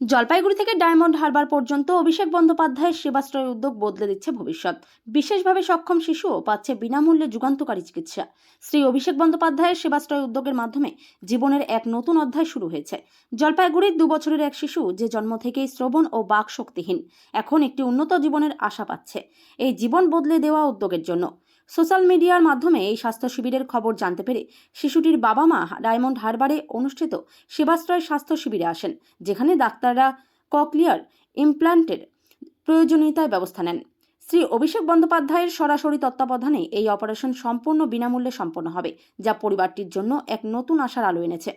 জলপাইগুড়ি থেকে ডায়মন্ড হারবার পর্যন্ত অভিষেক বন্দ্যোপাধ্যায়ের সেবাশ্রয় উদ্যোগ বদলে দিচ্ছে ভবিষ্যৎ। বিশেষভাবে সক্ষম শিশুও পাচ্ছে বিনামূল্যে যুগান্তকারী চিকিৎসা। শ্রী অভিষেক বন্দ্যোপাধ্যায়ের সেবাশ্রয় উদ্যোগের মাধ্যমে জীবনের এক নতুন অধ্যায় শুরু হয়েছে। জলপাইগুড়ির দু বছরের এক শিশু যে জন্ম থেকেই শ্রবণ ও বাক শক্তিহীন এখন একটি উন্নত জীবনের আশা পাচ্ছে। এই জীবন বদলে দেওয়া উদ্যোগের জন্য সোশ্যাল মিডিয়ার মাধ্যমে এই স্বাস্থ্য শিবিরের খবর জানতে পেরে শিশুটির বাবা মা ডায়মন্ড হারবারে অনুষ্ঠিত সেবাশ্রয় স্বাস্থ্য শিবিরে আসেন, যেখানে ডাক্তাররা ককলিয়ার ইমপ্ল্যান্টের প্রয়োজনীয়তায় ব্যবস্থা নেন। শ্রী অভিষেক বন্দ্যোপাধ্যায়ের সরাসরি তত্ত্বাবধানে এই অপারেশন সম্পূর্ণ বিনামূল্যে সম্পন্ন হবে, যা পরিবারটির জন্য এক নতুন আশার আলো এনেছে।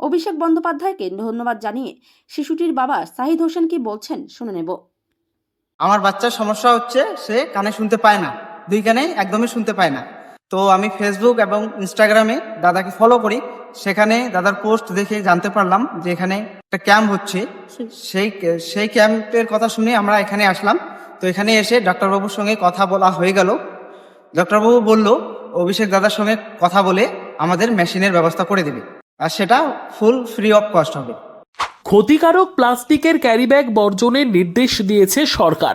অভিষেক বন্দ্যোপাধ্যায়কে ধন্যবাদ জানিয়ে শিশুটির বাবা সাহিদ হোসেন কি বলছেন, শুনে নেব। আমার বাচ্চার সমস্যা হচ্ছে, সে কানে শুনতে পায় না। দুই কানে একদমই শুনতে পায় না। তো আমি ফেসবুক এবং ইনস্টাগ্রামে দাদাকে ফলো করি। সেখানে দাদার পোস্ট দেখে জানতে পারলাম যে এখানে একটা ক্যাম্প হচ্ছে। সেই সেই ক্যাম্পের কথা শুনে আমরা এখানে আসলাম। তো এখানে এসে ডাক্তারবাবুর সঙ্গে কথা বলা হয়ে গেল। ডক্টরবাবু বলল, অভিষেক দাদার সঙ্গে কথা বলে আমাদের মেশিনের ব্যবস্থা করে দেবে। আর সেটা ফুল ফ্রি অফ কস্ট হবে। ক্ষতিকারক প্লাস্টিকের ক্যারিব্যাগ বর্জনের নির্দেশ দিয়েছে সরকার।